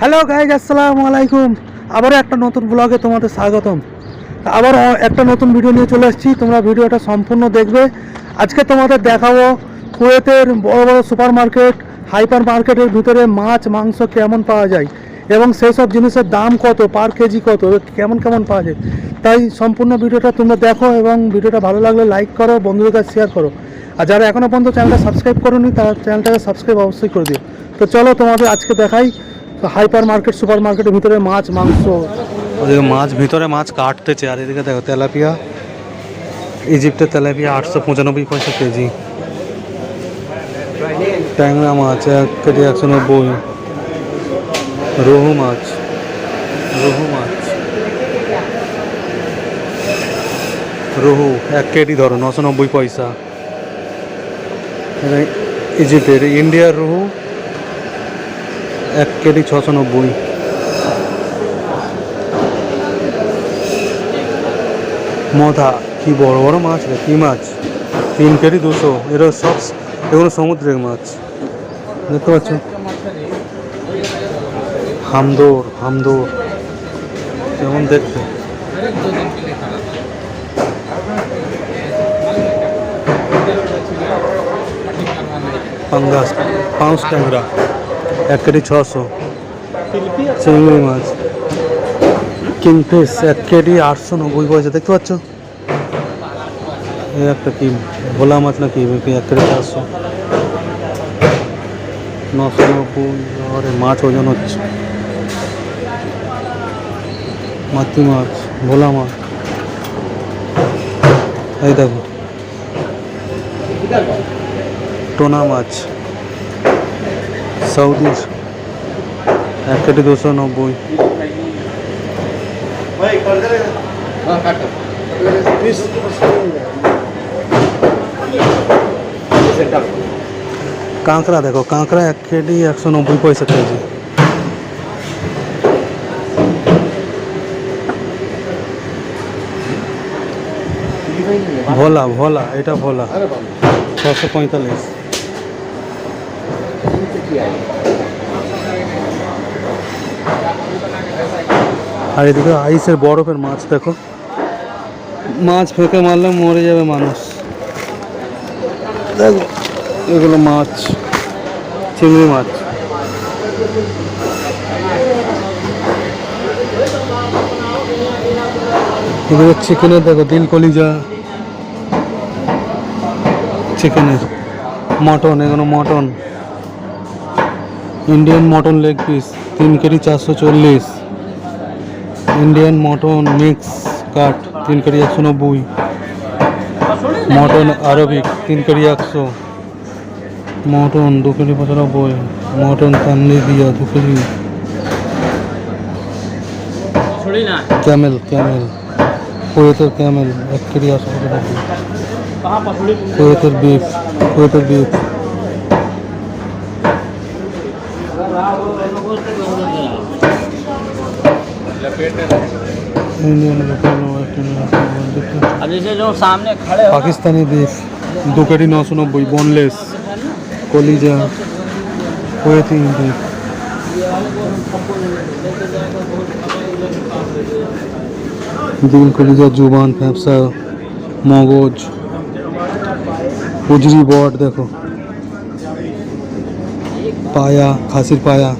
Hello guys আসসালামু আলাইকুম আবারও একটা নতুন ব্লগে তোমাদের স্বাগতম। আবার একটা নতুন ভিডিও নিয়ে চলে এসেছি তোমরা ভিডিওটা সম্পূর্ণ দেখবে। আজকে তোমাদের দেখাবো কুয়েতের বড় বড় সুপার মার্কেট হাইপার মার্কেটের ভিতরে মাছ, মাংস কেমন পাওয়া যায় এবং সেই সব জিনিসের দাম কত পার কেজি কত, কেমন কেমন পাওয়া যায়। তাই সম্পূর্ণ ভিডিওটা তোমরা দেখো এবং ভিডিওটা ভালো লাগলে লাইক করো, বন্ধুদের কাছে শেয়ার করো। আর যারা এখনও পর্যন্ত চ্যানেলটা সাবস্ক্রাইব করোনি, তারা চ্যানেলটাকে সাবস্ক্রাইব অবশ্যই করে দিও। তো চলো তোমাদের আজকে দেখাই হাইপার মার্কেট সুপার মার্কেটের ভিতরে মাছ, মাংস। ওদিকে মাছ, ভিতরে মাছ কাটতেছে, আর এদিকে দেখো তেলাপিয়া। ইজিপ্টের তেলাপিয়া আটশো পঁচানব্বই পয়সা কেজি। ট্যাংরা মাছ এক কেজি একশো নব্বই। রোহু মাছ। রোহু মাছ। রোহু এক কেজি ধরো, নশো নব্বই পয়সা। ইজিপ্টের ইন্ডিয়ার রোহু এক কেজি ছশো নব্বই। মধা, কি বড় বড় মাছ রে, কি মাছ? তিন কেজি দুশো, এরা সব এগুলো সমুদ্রের মাছ। দেখতে পাচ্ছ? হামদোর হামদোর। কেমন দেখতে? পাঙ্গাস পাউস ট্যাংরা। এক কেজি ছশো। চিংড়ি মাছ। কিংফিশ এক কেজি আটশো নব্বই পয়সা, দেখতে পাচ্ছ? একটা কি ভোলা মাছ না কি এক কেজি চারশো। নশো নব্বই মাছ ওজন হচ্ছে। মাতৃ মাছ, ভোলা মাছ। এই দেখো। টোনা মাছ। সৌদির এক কেজি দুশো নব্বই কাঁকড়া দেখো কাঁকড়া এক কেজি একশো নব্বই পয়সা কেজি ভোলা ভোলা এটা ভোলা ছশো পঁয়তাল্লিশ আর এদিকে আইসের বরফের মাছ দেখো। মাছ ফেঁকে মারলে মরে যাবে মানুষ। দেখো এগুলো মাছ চিংড়ি মাছ। এদিকে চিকেনের দেখো দিল কলিজা। চিকেনের মটন এগুলো mutton. Indian mutton leg piece তিন কেজি চারশো চল্লিশ। ইন্ডিয়ান মটন মিক্স কাট তিন কেজি একশো নব্বই। মটন আরবিক তিন কেজি একশো। মটন দু কেজি পঁচানব্বই। মটন তান্নি দিয়া দু কেজি। ক্যামেল ক্যামেল কুয়েতের ক্যামেল এক কেজি একশো পঁচানব্বই। কুয়েতের বিফ কুয়েতের বিফ পাকিস্তানি বিফ দু কেজি নশো নব্বই বোনলেস কলিজা কুয়েতি বিফ দিল কলিজা, জুবান, ফ্যাপসা, মগজ উজরি বট, দেখো। পায়া, খাসির পায়া।